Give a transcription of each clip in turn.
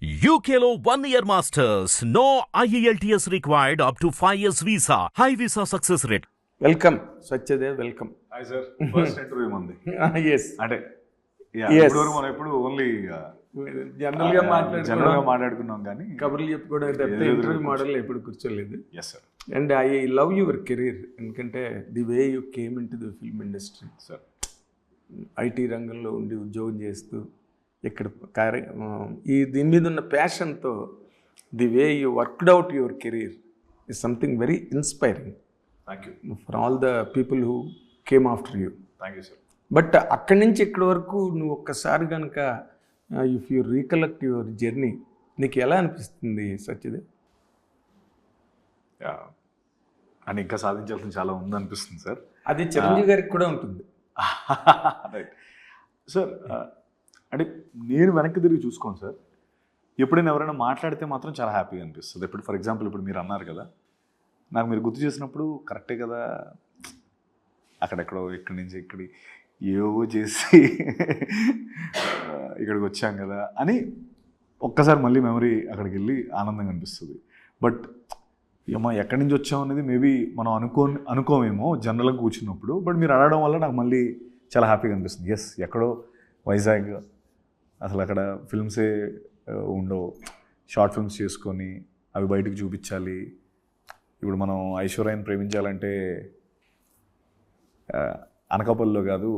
One year masters. No E IELTS required up to 5 years visa. High visa success rate. Welcome Swachhadev welcome hi sir first interview మంది yes అంటే. ఇప్పటివరకు మనం ఎప్పుడు only జనరల్గా జనరల్గా మాట్లాడుకున్నాం కానీ కబుర్లు చెప్పుకోవడం తప్పితే ఇంటర్వ్యూ మోడల్ ఎప్పుడు కూర్చోలేదు. Yes sir and I love your career ఎందుకంటే the way you came in to the film industry sir IT రంగంలో ఉండి ఉద్యోగం చేస్తూ ఇక్కడ కార్య ఈ దీని మీద ఉన్న ప్యాషన్తో the way you worked out your career is something very inspiring thank you for all the people who came after you thank you sir but అక్కడి నుంచి ఇక్కడి వరకు నువ్వు ఒక్కసారి కనుక if you recollect your journey నీకు ఎలా అనిపిస్తుంది సత్యదేవ్ యా అండ్ ఇంకా సాధించాల్సిన చాలా ఉంది అనిపిస్తుంది సార్ అది చిరంజీవి గారికి కూడా ఉంటుంది. రైట్ సార్ అంటే నేను వెనక్కి తిరిగి చూసుకోను సార్. ఎప్పుడైనా ఎవరైనా మాట్లాడితే మాత్రం చాలా హ్యాపీగా అనిపిస్తుంది. ఇప్పుడు ఫర్ ఎగ్జాంపుల్ ఇప్పుడు మీరు అన్నారు కదా నాకు మీరు గుర్తు చేసినప్పుడు కరెక్టే కదా అక్కడెక్కడో ఇక్కడి నుంచి ఇక్కడి ఏవో చేసి ఇక్కడికి వచ్చాం కదా అని ఒక్కసారి మళ్ళీ మెమరీ అక్కడికి వెళ్ళి ఆనందంగా అనిపిస్తుంది. బట్ ఏమో ఎక్కడి నుంచి వచ్చాం అనేది మేబీ మనం అనుకో అనుకోమేమో జనరల్గా కూర్చున్నప్పుడు బట్ మీరు అడగడం వల్ల నాకు మళ్ళీ చాలా హ్యాపీగా అనిపిస్తుంది. ఎస్ ఎక్కడో వైజాగ్ అసలు అక్కడ ఫిల్మ్సే ఉండవు. షార్ట్ ఫిల్మ్స్ చేసుకొని అవి బయటకు చూపించాలి. ఇప్పుడు మనం ఐశ్వర్యాన్ని ప్రేమించాలంటే అనకాపల్లిలో కాదు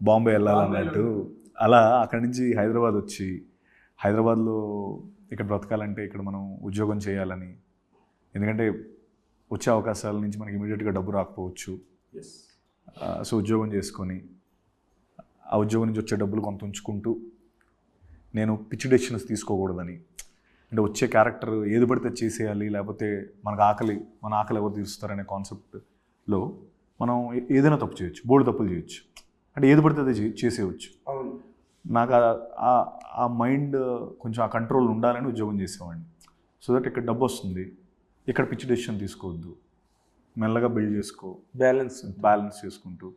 బాంబే వెళ్ళాలన్నట్టు అలా అక్కడి నుంచి హైదరాబాద్ వచ్చి హైదరాబాద్లో ఇక్కడ బ్రతకాలంటే ఇక్కడ మనం ఉద్యోగం చేయాలని. ఎందుకంటే వచ్చే అవకాశాల నుంచి మనకి ఇమీడియట్గా డబ్బు రాకపోవచ్చు. సో ఉద్యోగం చేసుకొని ఆ ఉద్యోగం నుంచి వచ్చే డబ్బులు కొంత ఉంచుకుంటూ నేను పిచ్చి డెసిషన్స్ తీసుకోకూడదని. అంటే వచ్చే క్యారెక్టర్ ఏది పడితే చేసేయాలి లేకపోతే మనకు ఆకలి మన ఆకలి ఎవరు తీరుస్తారనే కాన్సెప్ట్లో మనం ఏదైనా తప్పు చేయొచ్చు బోల్డ్ తప్పులు చేయొచ్చు. అంటే ఏది పడితే అది చేసేయచ్చు. నాకు ఆ మైండ్ కొంచెం ఆ కంట్రోల్ ఉండాలని ఉద్యోగం చేసేవాడిని. సో దట్ ఇక్కడ డబ్బు వస్తుంది. ఇక్కడ పిచ్చి డెసిషన్ తీసుకోవద్దు. మెల్లగా బిల్డ్ చేసుకో. బ్యాలెన్స్ బ్యాలెన్స్ చేసుకుంటూ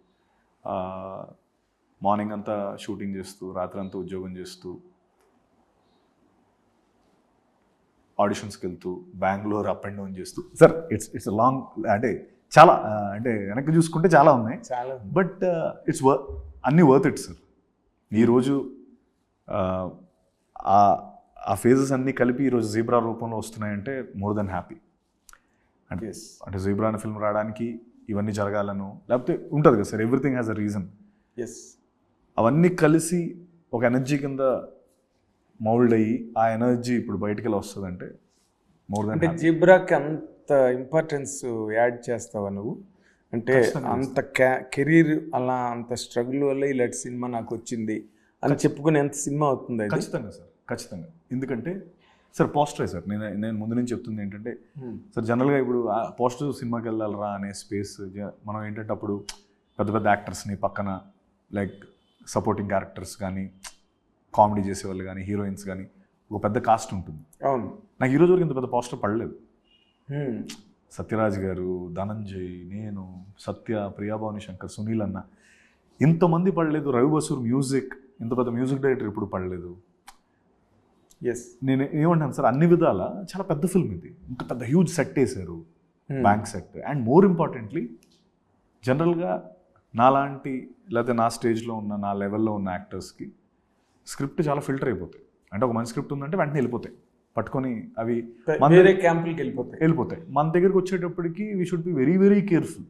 మార్నింగ్ అంతా షూటింగ్ చేస్తూ రాత్రి అంతా ఉద్యోగం చేస్తూ ఆడిషన్స్కి వెళ్తూ బెంగళూరు అప్ అండ్ డౌన్ చేస్తూ. సార్ ఇట్స్ ఇట్స్ లాంగ్ అంటే చాలా అంటే వెనక్కి చూసుకుంటే చాలా ఉన్నాయి. చాలా బట్ ఇట్స్ వర్ అన్నీ వర్త్ ఇట్ సార్ ఈరోజు ఆ, ఫేజెస్ అన్నీ కలిపి ఈరోజు జీబ్రా రూపంలో వస్తున్నాయంటే మోర్ దెన్ హ్యాపీ అంటే ఎస్ అంటే జీబ్రా అనే ఫిల్మ్ రావడానికి ఇవన్నీ జరగాలను లేకపోతే ఉంటుంది కదా sir everything has a reason yes అవన్నీ కలిసి ఒక ఎనర్జీ కింద మౌల్డ్ అయ్యి ఆ ఎనర్జీ ఇప్పుడు బయటికి వెళ్ళి వస్తుందంటే మోర్ దెన్ అంటే జిబ్రాకి అంత ఇంపార్టెన్స్ యాడ్ చేస్తావా నువ్వు? అంటే అంత కెరీర్ అలా అంత స్ట్రగుల్ వల్ల ఇలాంటి సినిమా నాకు వచ్చింది అని చెప్పుకునే ఎంత సినిమా అవుతుంది ఖచ్చితంగా సార్ ఖచ్చితంగా. ఎందుకంటే సార్ పోస్టరే సార్ నేను నేను ముందు నుంచి చెప్తుంది ఏంటంటే. సార్ జనరల్గా ఇప్పుడు పోస్టర్ సినిమాకి వెళ్ళాలరా అనే స్పేస్ మనం ఏంటంటే అప్పుడు పెద్ద పెద్ద యాక్టర్స్ని పక్కన లైక్ సపోర్టింగ్ క్యారెక్టర్స్ కానీ కామెడీ చేసేవాళ్ళు కానీ హీరోయిన్స్ కానీ ఒక పెద్ద కాస్ట్ ఉంటుంది. అవును. నాకు ఈరోజు వరకు ఇంత పెద్ద పోస్టర్ పడలేదు. సత్యరాజ్ గారు ధనంజయ్ నేను సత్య ప్రియాభవాని శంకర్ సునీల్ అన్న ఇంతమంది పడలేదు. రవి బసూర్ మ్యూజిక్ ఇంత పెద్ద మ్యూజిక్ డైరెక్టర్ ఇప్పుడు పడలేదు. ఎస్ నేను ఏమంటాను సార్ అన్ని విధాల చాలా పెద్ద ఫిల్మ్ ఇది. ఇంత పెద్ద హ్యూజ్ సెట్ వేశారు. Bank set and more importantly జనరల్గా నాలాంటి లేకపోతే నా స్టేజ్లో ఉన్న నా లెవెల్లో ఉన్న యాక్టర్స్కి స్క్రిప్ట్ చాలా ఫిల్టర్ అయిపోతాయి. అంటే ఒక మంచి స్క్రిప్ట్ ఉందంటే వెంటనే వెళ్ళిపోతాయి. పట్టుకొని అవి వేరే క్యాంపులకి వెళ్ళిపోతాయి. వెళ్ళిపోతాయి. మన దగ్గరికి వచ్చేటప్పటికి we should be very very careful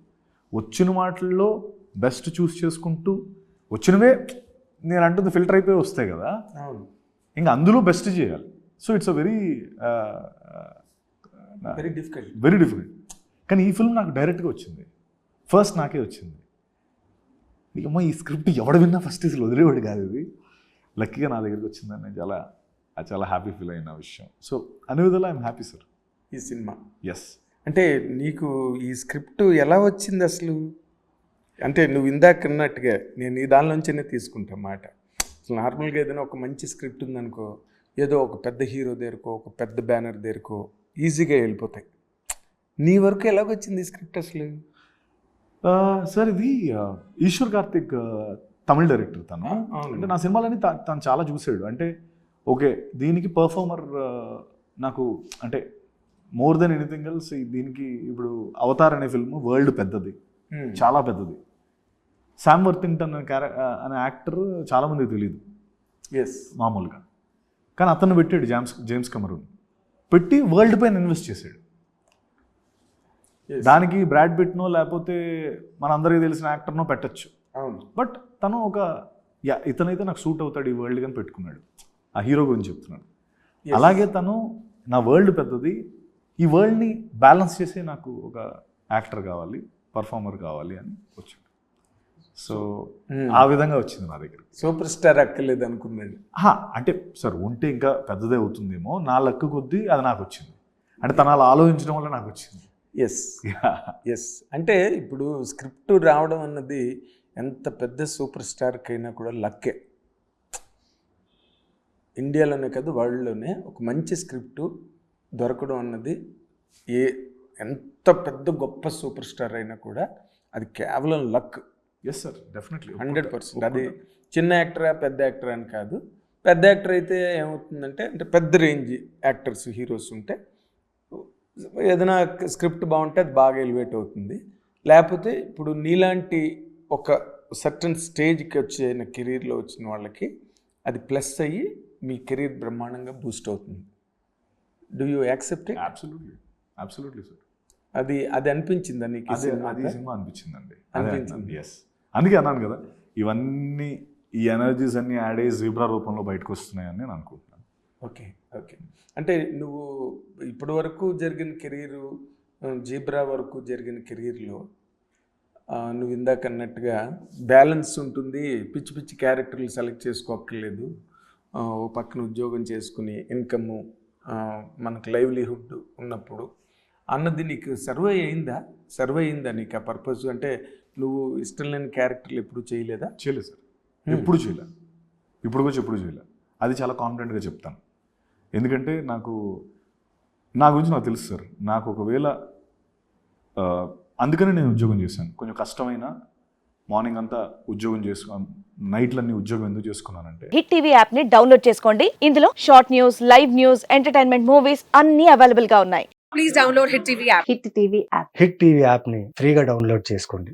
వచ్చిన వాటిల్లో బెస్ట్ చూస్ చేసుకుంటూ వచ్చినవే నేను అంటుంది ఫిల్టర్ అయిపోయి వస్తాయి కదా. ఇంకా అందులో బెస్ట్ చేయాలి. So it's a very very difficult very different కానీ ఈ ఫిల్మ్ నాకు డైరెక్ట్గా వచ్చింది. ఫస్ట్ నాకే వచ్చింది. అమ్మ ఈ స్క్రిప్ట్ ఎవడ విన్నా ఫస్ట్ అసలు వదిలేవాడు కాదు ఇది. లక్కీగా నా దగ్గరికి వచ్చిందని నేను చాలా చాలా హ్యాపీ ఫీల్ అయిన విషయం. సో అనే విధంగా ఐఎమ్ హ్యాపీ సార్ ఈ సినిమా? ఎస్ అంటే నీకు ఈ స్క్రిప్ట్ ఎలా వచ్చింది అసలు? అంటే నువ్వు ఇందాక అన్నట్టుగా నేను ఈ దానిలోంచినే తీసుకుంటా మాట. అసలు నార్మల్గా ఏదైనా ఒక మంచి స్క్రిప్ట్ ఉందనుకో ఏదో ఒక పెద్ద హీరో దగ్గరకో ఒక పెద్ద బ్యానర్ దగ్గరకో ఈజీగా వెళ్ళిపోతాయి. నీ వరకు ఎలాగొచ్చింది ఈ స్క్రిప్ట్ అసలు? సార్ ఇది ఈశ్వర్ కార్తిక్ తమిళ డైరెక్టర్ తను. అంటే నా సినిమాలని తను చాలా చూసాడు. అంటే ఓకే దీనికి పర్ఫార్మర్ నాకు అంటే మోర్ దెన్ ఎనీథింగ్ ఎల్స్ దీనికి ఇప్పుడు అవతార్ అనే ఫిల్మ్ వరల్డ్ పెద్దది. Hmm. చాలా పెద్దది. శామ్ వర్తింగ్టన్ అనే క్యారె అనే యాక్టర్ చాలామందికి తెలియదు ఎస్ మామూలుగా. కానీ అతను పెట్టాడు జామ్స్ జేమ్స్ కమరూన్ పెట్టి వరల్డ్ పైన ఇన్వెస్ట్ చేశాడు. దానికి బ్రాడ్ పిట్నో లేకపోతే మనందరికీ తెలిసిన యాక్టర్నో పెట్టచ్చు. బట్ తను ఒక యా ఇతనైతే నాకు సూట్ అవుతాడు ఈ వరల్డ్ అని పెట్టుకున్నాడు. ఆ హీరో గురించి చెప్తున్నాడు. అలాగే తను నా వరల్డ్ పెద్దది. ఈ వరల్డ్ని బ్యాలెన్స్ చేసే నాకు ఒక యాక్టర్ కావాలి పర్ఫార్మర్ కావాలి అని వచ్చాడు. So Hmm. ఆ విధంగా వచ్చింది నా దగ్గర. సూపర్ స్టార్ అక్కర్లేదు అనుకున్నాడు. అంటే సార్ ఉంటే ఇంకా పెద్దదే అవుతుందేమో నా లక్కు కొద్దీ అది నాకు వచ్చింది. అంటే తను అలా ఆలోచించడం వల్ల నాకు వచ్చింది. ఎస్ ఎస్ అంటే ఇప్పుడు స్క్రిప్ట్ రావడం అన్నది ఎంత పెద్ద సూపర్ స్టార్కైనా కూడా లక్కే. ఇండియాలోనే కాదు వరల్డ్లోనే ఒక మంచి స్క్రిప్ట్ దొరకడం అన్నది ఏ ఎంత పెద్ద గొప్ప సూపర్ స్టార్ అయినా కూడా అది కేవలం luck. Yes sir definitely hundred percent. అది చిన్న యాక్టరా పెద్ద యాక్టర్ అని కాదు. పెద్ద యాక్టర్ అయితే ఏమవుతుందంటే అంటే పెద్ద రేంజ్ యాక్టర్స్ హీరోస్ ఉంటే ఏదైనా స్క్రిప్ట్ బాగుంటే అది బాగా ఎలివేట్ అవుతుంది. లేకపోతే ఇప్పుడు నీలాంటి ఒక సర్టన్ స్టేజ్కి వచ్చిన కెరీర్లో వచ్చిన వాళ్ళకి అది ప్లస్ అయ్యి మీ కెరీర్ బ్రహ్మాండంగా బూస్ట్ అవుతుంది. Do you accept absolutely absolutely sir అది అది అనిపించిందా నీకు అదే సినిమా అది సినిమా అనిపించిందండి. అనిపించింది. ఎస్ అందుకే అన్నాను కదా ఇవన్నీ ఈ ఎనర్జీస్ అన్ని యాడ్ అయ్యి జీబ్రా రూపంలో బయటకు వస్తున్నాయని నేను అనుకుంటున్నాను. Okay okay. అంటే నువ్వు ఇప్పటి వరకు జరిగిన కెరీరు జీబ్రా వరకు జరిగిన కెరీర్లో నువ్వు ఇందాక అన్నట్టుగా బ్యాలెన్స్ ఉంటుంది పిచ్చి పిచ్చి క్యారెక్టర్లు సెలెక్ట్ చేసుకోక్కర్లేదు ఓ పక్కన ఉద్యోగం చేసుకుని ఇన్కమ్ మనకు లైవ్లీహుడ్ ఉన్నప్పుడు అన్నది నీకు సర్వే అయిందా? సర్వే అయిందా నీకు ఆ పర్పస్? అంటే నువ్వు ఇష్టం లేని క్యారెక్టర్లు ఎప్పుడు చేయలేదా? చేయలేదు సార్. ఎప్పుడు చేయలే ఇప్పుడు వచ్చి ఎప్పుడు చేయలే అది చాలా కాన్ఫిడెంట్గా చెప్తాను. ఎందుకంటే నాకు నా గురించి నాకు తెలుసు సార్. నాకు ఒకవేళ అందుకనే నేను ఉద్యోగం చేశాను. కొంచెం కష్టమైన మార్నింగ్ అంతా ఉద్యోగం చేసుకు నైట్లన్నీ ఉద్యోగం ఎందుకు చేసుకున్నానంటే హిట్ టీవీ యాప్ని డౌన్లోడ్ చేసుకోండి. ఇందులో short news live news entertainment movies అన్ని అవైలబుల్గా ఉన్నాయి. Please download Hit TV app. Hit TV app Hit TV యాప్ని ఫ్రీగా డౌన్లోడ్ చేసుకోండి.